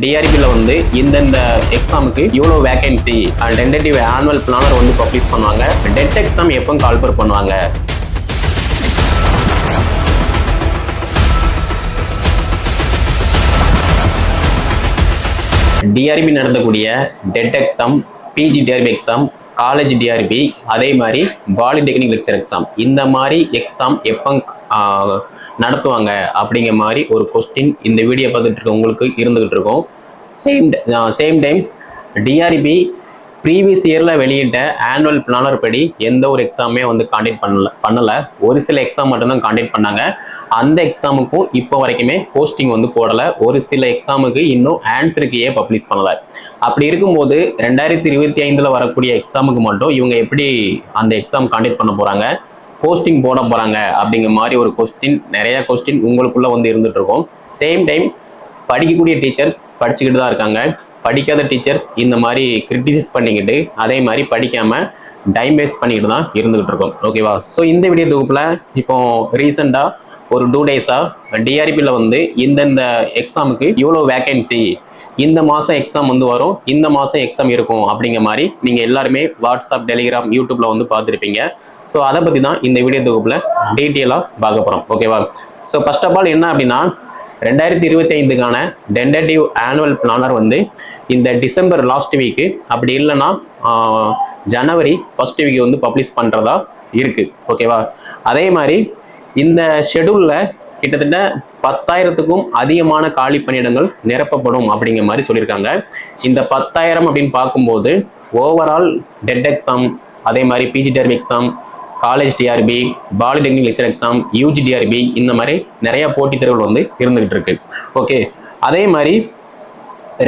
டிஆர்பியில் வந்து இந்தந்த எக்ஸாமுக்கு இவ்வளோ வேகன்சி டென்டேட்டிவ் ஆனுவல் பிளானர் வந்து பப்ளிஷ் பண்ணுவாங்க. டெட் எக்ஸாம் எப்போ கால்பர் பண்ணுவாங்க. டிஆர்பி நடத்தக்கூடிய TET exam PG TRB exam college TRB அதே மாதிரி பாலிடெக்னிக் லெக்சர் எக்ஸாம் இந்த மாதிரி எக்ஸாம் எப்போ நடத்துவாங்க அப்படிங்கிற மாதிரி ஒரு கொஸ்டின் இந்த வீடியோ பார்த்துட்டு இருக்க உங்களுக்கு இருந்துகிட்டு இருக்கும். Same same time TRB previous இயரில் வெளியிட்ட ஆனுவல் பிளானர் படி எந்த ஒரு எக்ஸாமே வந்து காண்டக்ட் பண்ணல பண்ணல. ஒரு சில எக்ஸாம் மட்டும்தான் காண்டக்ட் பண்ணாங்க. அந்த எக்ஸாமுக்கும் இப்போ வரைக்குமே போஸ்டிங் வந்து போடலை. ஒரு சில எக்ஸாமுக்கு இன்னும் ஆன்சர் கீயே பப்ளிஷ் பண்ணல? அப்படி இருக்கும்போது ரெண்டாயிரத்தி இருபத்தி ஐந்தில் வரக்கூடிய எக்ஸாமுக்கு மட்டும் இவங்க எப்படி அந்த எக்ஸாம் காண்டக்ட் பண்ண போகிறாங்க போஸ்டிங் போட போகிறாங்க அப்படிங்கிற மாதிரி ஒரு கொஸ்டின் நிறையா கொஸ்டின் உங்களுக்குள்ளே வந்து இருந்துட்டு இருக்கும். சேம் டைம் படிக்கக்கூடிய டீச்சர்ஸ் படிச்சுக்கிட்டு தான் இருக்காங்க. படிக்காத டீச்சர்ஸ் இந்த மாதிரி கிரிட்டிசைஸ் பண்ணிக்கிட்டு அதே மாதிரி படிக்காமல் டைம் வேஸ்ட் பண்ணிக்கிட்டு தான் இருந்துகிட்டு இருக்கோம். ஓகேவா ஸோ இந்த வீடியோ தொகுப்பில் இப்போ ரீசெண்டாக ஒரு டூ டேஸாக டிஆர்பியில் வந்து இந்தந்த எக்ஸாமுக்கு இவ்வளோ வேக்கன்சி இந்த மாதம் எக்ஸாம் வந்து வரும். இந்த மாதம் எக்ஸாம் இருக்கும் அப்படிங்கிற மாதிரி நீங்கள் எல்லாருமே வாட்ஸ்அப் டெலிகிராம் யூடியூப்ல வந்து பார்த்துருப்பீங்க. ஸோ அதை பற்றி தான் இந்த வீடியோ தொகுப்பில் டீட்டெயிலாக பார்க்க போகிறோம் ஓகேவா ஸோ ஃபர்ஸ்ட் ஆஃப் ஆல் என்ன அப்படின்னா ரெண்டாயிரத்தி இருபத்தி ஐந்துக்கான டென்டேட்டிவ் ஆனுவல் பிளானர் வந்து இந்த டிசம்பர் லாஸ்ட் வீக்கு அப்படி இல்லைன்னா ஜனவரி ஃபர்ஸ்ட் வீக் வந்து பப்ளிஷ் பண்ணுறதா இருக்குது ஓகேவா அதே மாதிரி இந்த ஷெடியூலில் கிட்டத்தட்ட பத்தாயிரத்துக்கும் அதிகமான காலி பணியிடங்கள் நிரப்பப்படும் அப்படிங்கிற மாதிரி சொல்லியிருக்காங்க. இந்த பத்தாயிரம் அப்படின்னு பார்க்கும்போது ஓவரால் டெட் எக்ஸாம் அதே மாதிரி PG term exam college TRB polytechnic lecture exam UG TRB இந்த மாதிரி நிறைய போட்டித் தேர்வுகள் வந்து இருந்துகிட்டு இருக்கு. ஓகே அதே மாதிரி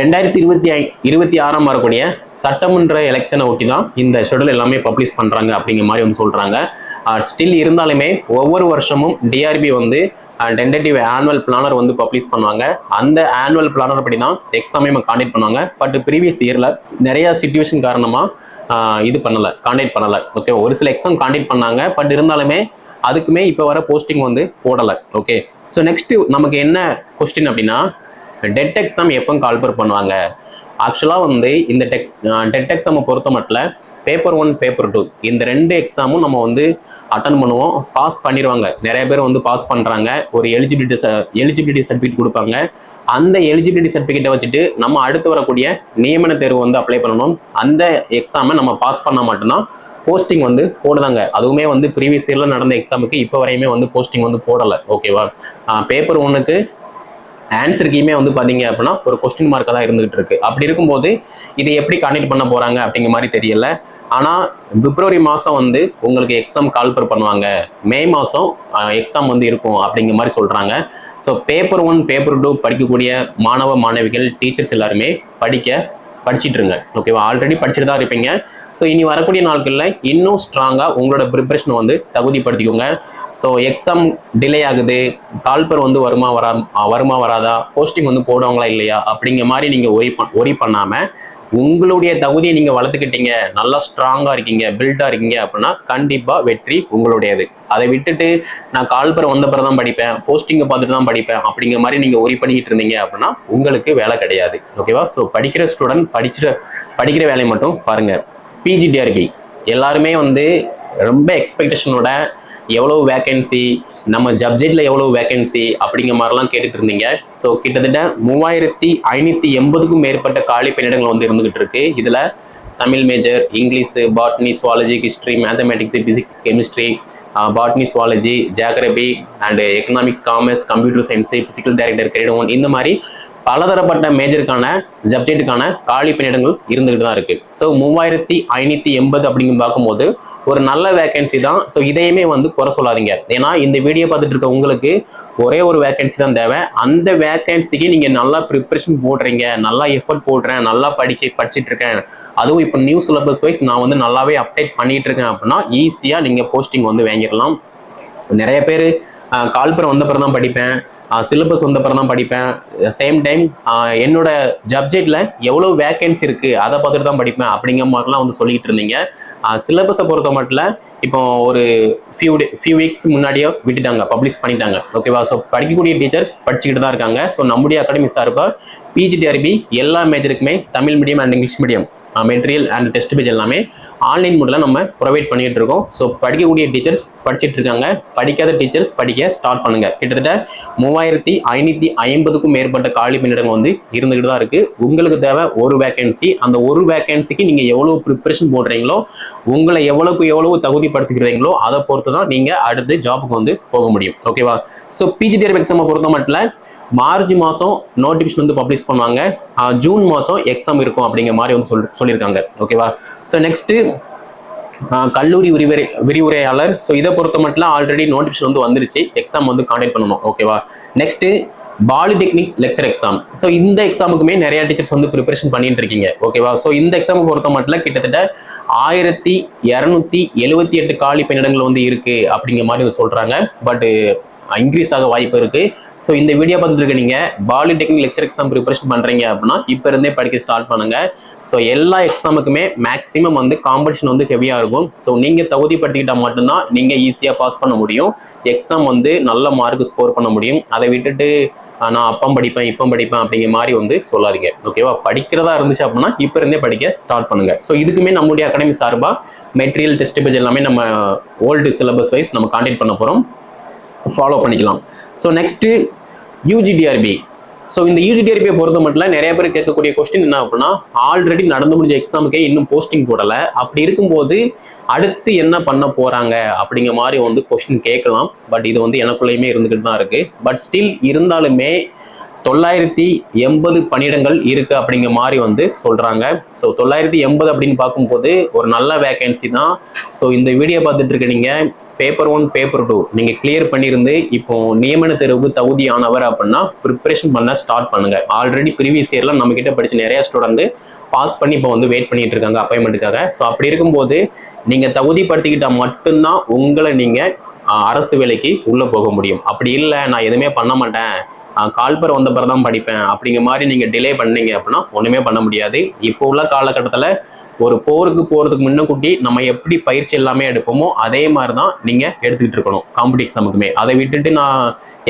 ரெண்டாயிரத்தி இருபத்தி ஐ இருபத்தி ஆறாம் வரக்கூடிய சட்டமன்ற எலெக்ஷனை ஒட்டி தான் இந்த ஷெடியூல் எல்லாமே பப்ளிஷ் பண்ணுறாங்க அப்படிங்கிற மாதிரி வந்து சொல்கிறாங்க ஸ்டில் இருந்தாலுமே ஒவ்வொரு வருஷமும் டிஆர்பி வந்து டென்டேட்டிவ் ஆனுவல் பிளானர் வந்து பப்ளிஷ் பண்ணுவாங்க. அந்த ஆனுவல் பிளானர் படி தான் எக்ஸாமே காண்டக்ட் பண்ணுவாங்க. பட் ப்ரீவியஸ் இயரில் நிறைய சுச்சுவேஷன் காரணமாக இது பண்ணலை காண்டக்ட் பண்ணலை. ஓகே ஒரு சில எக்ஸாம் காண்டக்ட் பண்ணாங்க. பட் இருந்தாலுமே அதுக்குமே இப்போ வர போஸ்டிங் வந்து போடலை. ஓகே ஸோ நெக்ஸ்ட் நமக்கு என்ன கொஸ்டின் அப்படின்னா டெட் எக்ஸாம் எப்போ கால்பர் பண்ணுவாங்க ஆக்சுவலாக வந்து இந்த டெக் டெட் எக்ஸாமை பொறுத்த மட்டும் பேப்பர் ஒன் பேப்பர் டூ இந்த ரெண்டு எக்ஸாமும் நம்ம வந்து அட்டன் பண்ணுவோம். பாஸ் பண்ணிடுவாங்க நிறைய பேர் வந்து பாஸ் பண்ணுறாங்க ஒரு எலிஜிபிலிட்டி எலிஜிபிலிட்டி சர்டிஃபிகேட் கொடுப்பாங்க. அந்த எலிஜிபிலிட்டி சர்டிஃபிகேட்டை வச்சுட்டு நம்ம அடுத்து வரக்கூடிய நியமன தேர்வு வந்து அப்ளை பண்ணணும். அந்த எக்ஸாமை நம்ம பாஸ் பண்ணால் மட்டும்தான் போஸ்டிங் வந்து போடுதாங்க. அதுவுமே வந்து ப்ரீவியஸ் இயரில் நடந்த எக்ஸாமுக்கு இப்போ வரையுமே வந்து போஸ்டிங் வந்து போடலை. ஓகேவா பேப்பர் ஒன்றுக்கு ஆன்சருக்குமே வந்து பார்த்தீங்க அப்படின்னா ஒரு கொஸ்டின் மார்க்காக தான் இருந்துகிட்டு இருக்கு. அப்படி இருக்கும்போது இதை எப்படி கனெக்ட் பண்ண போகிறாங்க அப்படிங்கிற மாதிரி தெரியல. ஆனால் பிப்ரவரி மாதம் வந்து உங்களுக்கு எக்ஸாம் கால்பர் பண்ணுவாங்க. மே மாதம் எக்ஸாம் வந்து இருக்கும் அப்படிங்கிற மாதிரி சொல்கிறாங்க so paper one paper two படிக்கக்கூடிய மாணவ மாணவிகள் டீச்சர்ஸ் எல்லாருமே படிக்க படிச்சுட்டு இருங்க ஓகேவா ஆல்ரெடி படிச்சுட்டு தான் இருப்பீங்க. ஸோ இனி வரக்கூடிய நாட்களில் இன்னும் ஸ்ட்ராங்காக உங்களோட ப்ரிப்பரேஷனை வந்து தகுதிப்படுத்திக்கோங்க. ஸோ எக்ஸாம் டிலே ஆகுது. கால்பர் வந்து வருமா வரா வருமா வராதா? போஸ்டிங் வந்து போடுவாங்களா இல்லையா? அப்படிங்கிற மாதிரி நீங்கள் ஒரி பண் ஒரி பண்ணாமல் உங்களுடைய தகுதியை நீங்கள் வளர்த்துக்கிட்டீங்க நல்லா ஸ்ட்ராங்காக இருக்கீங்க பில்டாக இருக்கீங்க அப்படின்னா கண்டிப்பாக வெற்றி உங்களுடையது. அதை விட்டுட்டு நான் கால்பர் வந்த பிறகு தான் படிப்பேன் போஸ்டிங்கை பார்த்துட்டு தான் படிப்பேன் அப்படிங்கிற மாதிரி நீங்கள் ஒரி பண்ணிக்கிட்டு இருந்தீங்க அப்படின்னா உங்களுக்கு வேலை கிடையாது. ஓகேவா ஸோ படிக்கிற ஸ்டூடெண்ட் படிக்கிற படிக்கிற வேலையை மட்டும் பாருங்க. பிஜிடிஆர்பி எல்லாருமே வந்து ரொம்ப எக்ஸ்பெக்டேஷனோட எவ்வளோ வேக்கன்சி நம்ம ஜப்ஜெட்டில் எவ்வளோ வேகன்சி அப்படிங்கிற மாதிரிலாம் கேட்டுட்டு இருந்தீங்க. ஸோ கிட்டத்தட்ட மூவாயிரத்தி ஐநூற்றி எண்பதுக்கும் மேற்பட்ட காலி பணியிடங்கள் வந்து இருந்துகிட்டு இருக்கு. இதில் Tamil major English botany zoology history mathematics physics chemistry botany zoology geography and economics commerce computer science physical director grade one இந்த மாதிரி பலதரப்பட்ட மேஜருக்கான ஜப்ஜெட்டுக்கான காலி பணியிடங்கள் இருந்துகிட்டு தான் இருக்குது ஸோ மூவாயிரத்தி ஐநூற்றி எண்பது அப்படிங்கும் பார்க்கும்போது ஒரு நல்ல வேகன்சி தான். ஸோ இதையுமே வந்து குறை சொல்லாதீங்க. ஏன்னா இந்த வீடியோ பார்த்துட்டு இருக்க உங்களுக்கு ஒரே ஒரு வேகன்சி தான் தேவை. அந்த வேகன்சிக்கு நீங்கள் நல்லா ப்ரிப்பரேஷன் போடுறீங்க. நல்லா எஃபர்ட் போடுறேன். நல்லா படிக்க படிச்சுட்டு இருக்கேன். அதுவும் இப்போ நியூ சிலபஸ் வைஸ் நான் வந்து நல்லாவே அப்டேட் பண்ணிட்டு இருக்கேன் அப்படின்னா ஈஸியாக நீங்கள் போஸ்டிங் வந்து வாங்கிடலாம். நிறைய பேர் கால்புரம் வந்த தான் படிப்பேன். சிலபஸ் வந்த தான் படிப்பேன். சேம் டைம் என்னோட சப்ஜெக்ட்ல எவ்வளோ வேக்கன்சி இருக்குது அதை பார்த்துட்டு தான் படிப்பேன் அப்படிங்கிற மாதிரிலாம் வந்து சொல்லிக்கிட்டு இருந்தீங்க. சிலபஸை பொறுத்த மட்டும் இப்போ ஒரு ஃபியூ டே ஃபியூ வீக்ஸ் முன்னாடியே விட்டுட்டாங்க பப்ளிஷ் பண்ணிட்டாங்க. ஓகேவா ஸோ படிக்கக்கூடிய டீச்சர்ஸ் படிச்சுக்கிட்டு தான் இருக்காங்க. ஸோ நம்முடைய அகாடமி சார்பாக பிஜிடிஆர்பி எல்லா மேஜருக்குமே Tamil medium and English medium material and test page online online மூடில் நம்ம ப்ரொவைட் பண்ணிட்டு இருக்கோம். ஸோ படிக்கக்கூடிய டீச்சர்ஸ் படிச்சுட்டு இருக்காங்க. படிக்காத டீச்சர்ஸ் படிக்க ஸ்டார்ட் பண்ணுங்க. கிட்டத்தட்ட மூவாயிரத்தி ஐநூற்றி ஐம்பதுக்கும் மேற்பட்ட காலி பணியிடங்கள் வந்து இருந்துகிட்டு தான் இருக்கு. உங்களுக்கு தேவை ஒரு வேகன்சி அந்த ஒரு வேகன்சிக்கு நீங்கள் எவ்வளவு ப்ரிப்பரேஷன் போடுறீங்களோ உங்களை எவ்வளவுக்கு எவ்வளவு தகுதிப்படுத்திக்கிறீங்களோ அதை பொறுத்து தான் நீங்கள் அடுத்து ஜாபுக்கு வந்து போக முடியும். ஓகேவா ஸோ பிஜிடிஆர் எக்ஸாமை பொறுத்த மட்டும் மார்ச் மாதம் நோட்டிஃபிகேஷன் வந்து பப்ளிஷ் பண்ணுவாங்க. ஜூன் மாதம் எக்ஸாம் இருக்கும் அப்படிங்கிற மாதிரி வந்து சொல் சொல்லியிருக்காங்க. ஓகேவா ஸோ நெக்ஸ்ட்டு கல்லூரி விரிவுரை விரிவுரையாளர். ஸோ இதை பொறுத்த மட்டும் ஆல்ரெடி நோட்டிஃபிகேஷன் வந்து வந்துருச்சு. எக்ஸாம் வந்து காண்டக்ட் பண்ணணும். ஓகேவா next polytechnic lecture exam so இந்த எக்ஸாமுக்குமே நிறைய டீச்சர்ஸ் வந்து ப்ரிப்பரேஷன் பண்ணிட்டு இருக்கீங்க. ஓகேவா ஸோ இந்த எக்ஸாமை பொறுத்த மட்டும் கிட்டத்தட்ட ஆயிரத்தி இரநூத்தி எழுபத்தி எட்டு காலி பணியிடங்கள் வந்து இருக்கு அப்படிங்கிற மாதிரி வந்து சொல்றாங்க. பட் இன்க்ரீஸ் ஆக வாய்ப்பு இருக்கு. ஸோ இந்த வீடியோ பார்த்துட்டு இருக்க நீங்கள் பாலிடெக்னிக் லெக்சர் எக்ஸாம் ப்ரிப்பரேஷன் பண்ணுறீங்க அப்படின்னா இப்போ இருந்தே படிக்க ஸ்டார்ட் பண்ணுங்க. ஸோ எல்லா எக்ஸாமுக்குமே மேக்ஸிமம் வந்து காம்படிஷன் வந்து ஹெவியாக இருக்கும். ஸோ நீங்கள் தகுதி படுத்திக்கிட்டால் மட்டும்தான் நீங்கள் ஈஸியாக பாஸ் பண்ண முடியும். எக்ஸாம் வந்து நல்ல மார்க் ஸ்கோர் பண்ண முடியும். அதை விட்டுட்டு நான் அப்பம் படிப்பேன் இப்பம் படிப்பேன் அப்படிங்கிற மாதிரி வந்து சொல்லாதீங்க. ஓகேவா படிக்கிறதா இருந்துச்சு அப்படின்னா இப்போ இருந்தே படிக்க ஸ்டார்ட் பண்ணுங்க. ஸோ இதுக்குமே நம்முடைய அகாடமி சார்பாக மெட்டீரியல் டெஸ்ட் பேஜ் எல்லாமே நம்ம ஓல்டு சிலபஸ் வைஸ் நம்ம கான்டெக்ட் பண்ண போகிறோம் ஃபாலோ பண்ணிக்கலாம். ஸோ நெக்ஸ்ட்டு யூஜிடிஆர்பி ஸோ இந்த யூஜிடிஆர்பியை பொறுத்த மட்டும் நிறைய பேர் கேட்கக்கூடிய கொஸ்டின் என்ன அப்படின்னா ஆல்ரெடி நடந்து முடிஞ்ச எக்ஸாமுக்கே இன்னும் போஸ்டிங் போடலை. அப்படி இருக்கும்போது அடுத்து என்ன பண்ண போகிறாங்க அப்படிங்கிற மாதிரி வந்து கொஸ்டின் கேட்கலாம். பட் இது வந்து எனக்குள்ளேயுமே இருந்துக்கிட்டு தான் இருக்குது பட் ஸ்டில் இருந்தாலுமே தொள்ளாயிரத்தி எண்பது பணியிடங்கள் இருக்குது அப்படிங்கிற மாதிரி வந்து சொல்கிறாங்க ஸோ தொள்ளாயிரத்தி எண்பது அப்படின்னு பார்க்கும்போது ஒரு நல்ல வேகன்சி தான். ஸோ இந்த வீடியோ பார்த்துட்டு இருக்க பேப்பர் ஒன் பேப்பர் டூ நீங்க கிளியர் பண்ணியிருந்து இப்போ நியமன தேர்வுக்கு தகுதியானவர் அப்படின்னா ப்ரிப்பரேஷன் பண்ண ஸ்டார்ட் பண்ணுங்க. ஆல்ரெடி ப்ரீவியஸ் இயர்லாம் நம்ம கிட்ட படிச்ச நிறைய ஸ்டூடெண்ட் பாஸ் பண்ணி இப்போ வந்து வெயிட் பண்ணிட்டு இருக்காங்க அப்பாயின்மெண்ட்டுக்காக ஸோ அப்படி இருக்கும்போது நீங்க தகுதிப்படுத்திக்கிட்டா மட்டும்தான் உங்களை நீங்க அரசு வேலைக்கு உள்ள போக முடியும். அப்படி இல்லை நான் எதுவுமே பண்ண மாட்டேன். கால்பர் வந்த பிறகு தான் படிப்பேன். அப்படிங்கிற மாதிரி நீங்க டிலே பண்ணீங்க அப்படின்னா ஒண்ணுமே பண்ண முடியாது. இப்போ உள்ள காலகட்டத்தில் ஒரு போருக்கு போறதுக்கு முன்னக்கூட்டி நம்ம எப்படி பயிற்சி எல்லாமே எடுப்போமோ அதே மாதிரி தான் நீங்க எடுத்துக்கிட்டு இருக்கணும். காம்படி எக்ஸாமுக்குமே அதை விட்டுட்டு நான்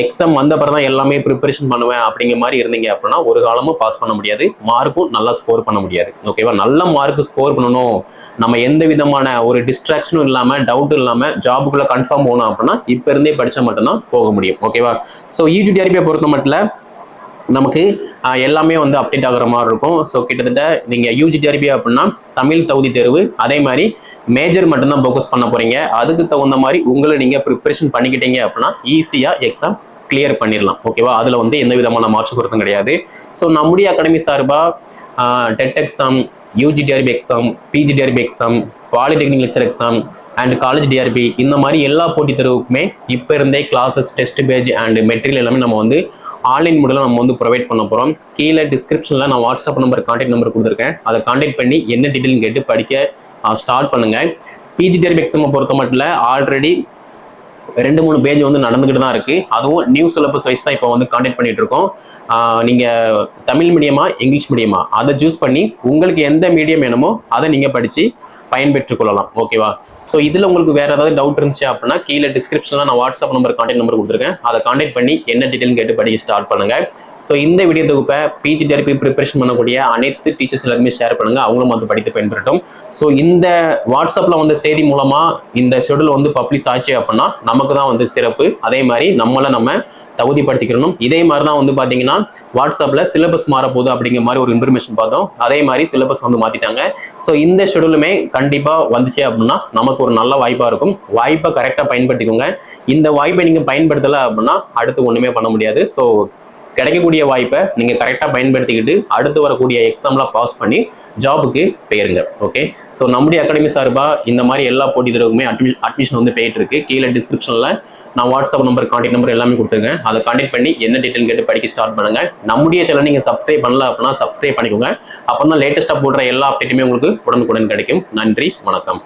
எக்ஸாம் வந்த பிறகு தான் எல்லாமே ப்ரிப்பரேஷன் பண்ணுவேன் அப்படிங்கிற மாதிரி இருந்தீங்க அப்படின்னா ஒரு காலமும் பாஸ் பண்ண முடியாது. மார்க்கும் நல்லா ஸ்கோர் பண்ண முடியாது. ஓகேவா நல்ல மார்க் ஸ்கோர் பண்ணணும். நம்ம எந்த விதமான ஒரு டிஸ்ட்ராக்ஷனும் இல்லாமல் டவுட் இல்லாமல் ஜாபுக்குள்ள கன்ஃபார்ம் போகணும் அப்படின்னா இப்போ இருந்தே படிச்சா மட்டும்தான் போக முடியும். ஓகேவா ஸோ யூஜிடிஆர்பியை பொறுத்த மட்டும் நமக்கு எல்லாமே வந்து அப்டேட் ஆகுற மாதிரி இருக்கும். ஸோ கிட்டத்தட்ட நீங்கள் யூஜி டிஆர்பி அப்படின்னா தமிழ் தகுதி தேர்வு அதே மாதிரி மேஜர் மட்டும்தான் ஃபோக்கஸ் பண்ண போகிறீங்க அதுக்கு தகுந்த மாதிரி உங்களை நீங்கள் ப்ரிப்பரேஷன் பண்ணிக்கிட்டீங்க அப்படின்னா ஈஸியாக எக்ஸாம் கிளியர் பண்ணிடலாம். ஓகேவா அதில் வந்து எந்த விதமான மாற்று கருத்தும் கிடையாது. ஸோ நம்முடைய அகாடமி சார்பாக TET exam UG TRB exam PG TRB exam polytechnic lecture exam and college TRB இந்த மாதிரி எல்லா போட்டித் தேர்வுக்குமே இப்போ இருந்தே classes test page and material எல்லாமே நம்ம வந்து ஆன்லைன் மூலம் நம்ம வந்து ப்ரொவைட் பண்ண போகிறோம் கீழே டிஸ்கிரிப்ஷனில் நான் வாட்ஸ்அப் நம்பர் கான்டாக்ட் நம்பர் கொடுத்துருக்கேன். அதை கான்டாக்ட் பண்ணி என்ன டீட்டெயில்னு கேட்டு படிக்க ஸ்டார்ட் பண்ணுங்கள் பிஜி டிஆர்பி எக்ஸாமை பொறுத்த மட்டும் ஆல்ரெடி ரெண்டு மூணு பேஜ் வந்து நடந்துகிட்டு தான் இருக்குது அதுவும் நியூ சிலபஸ் வைஸ் தான் இப்போ வந்து கான்டாக்ட் பண்ணிகிட்டு இருக்கோம். நீங்கள் தமிழ் மீடியமா இங்கிலீஷ் மீடியமா அதை சூஸ் பண்ணி உங்களுக்கு எந்த மீடியம் வேணுமோ அதை நீங்கள் படித்து பயன்பெற்றுக் கொள்ளலாம் ஓகேவா ஸோ இதில் உங்களுக்கு வேறு ஏதாவது டவுட் இருந்துச்சு அப்படின்னா கீழே டிஸ்கிரிப்ஷனில் நான் வாட்ஸ்அப் நம்பர் கான்டாக்ட் நம்பர் கொடுத்துருக்கேன். அதை கான்டாக்ட் பண்ணி என்ன டீட்டெயில் கேட்டு படிக்க ஸ்டார்ட் பண்ணுங்கள் ஸோ இந்த வீடியோ தொகுப்பை பிஜி டெரப்பி ப்ரிப்பரேஷன் பண்ணக்கூடிய அனைத்து டீச்சர்ஸ் எல்லாருமே ஷேர் பண்ணுங்கள் அவங்களும் வந்து படித்து பயன்பெறட்டும். ஸோ இந்த வாட்ஸ்அப்பில் வந்த செய்தி மூலமாக இந்த ஷெடியூல் வந்து பப்ளிஷ் ஆச்சு அப்படின்னா நமக்கு தான் வந்து சிறப்பு. அதே மாதிரி நம்மளை நம்ம தகுதிப்படுத்திக்கணும் இதே மாதிரி தான் வந்து பார்த்தீங்கன்னா வாட்ஸ்அப்பில் சிலபஸ் மாறப்போகுது அப்படிங்கிற மாதிரி ஒரு இன்ஃபர்மேஷன் பார்த்தோம். அதே மாதிரி சிலபஸ் வந்து மாற்றிட்டாங்க ஸோ இந்த ஷெடியூலுமே கண்டிப்பாக வந்துச்சு அப்படின்னா நமக்கு ஒரு நல்ல வாய்ப்பாக இருக்கும். வாய்ப்பை கரெக்டாக பயன்படுத்திக்கோங்க. இந்த வாய்ப்பை நீங்கள் பயன்படுத்தலை அப்படின்னா அடுத்து ஒன்றுமே பண்ண முடியாது. ஸோ கிடைக்கக்கூடிய வாய்ப்பை நீங்கள் கரெக்டாக பயன்படுத்திக்கிட்டு அடுத்து வரக்கூடிய எக்ஸாம்லாம் பாஸ் பண்ணி ஜாபுக்கு போயிருங்க. ஓகே ஸோ நம்முடைய அகாடமி சார்பாக இந்த மாதிரி எல்லா போட்டி தேர்வுக்குமே அட்மி அட்மிஷன் வந்து போயிட்டு இருக்கு கீழே டிஸ்கிரிப்ஷனில் நான் வாட்ஸ்அப் நம்பர் கான்டெக்ட் நம்பர் எல்லாமே கொடுத்துருக்கேன் அதை கான்டெக்ட் பண்ணி என்ன டீட்டெயில் கேட்டு படிக்க ஸ்டார்ட் பண்ணுங்க. நம்முடைய சேனல் நீங்கள் சப்ஸ்கிரைப் பண்ணல அப்படின்னா சப்ஸ்கிரைப் பண்ணிக்கோங்க. அப்போ தான் லேட்டஸ்ட்டாக போடுற எல்லா அப்டேட்டுமே உங்களுக்கு உடனுக்குடன் கிடைக்கும். நன்றி வணக்கம்.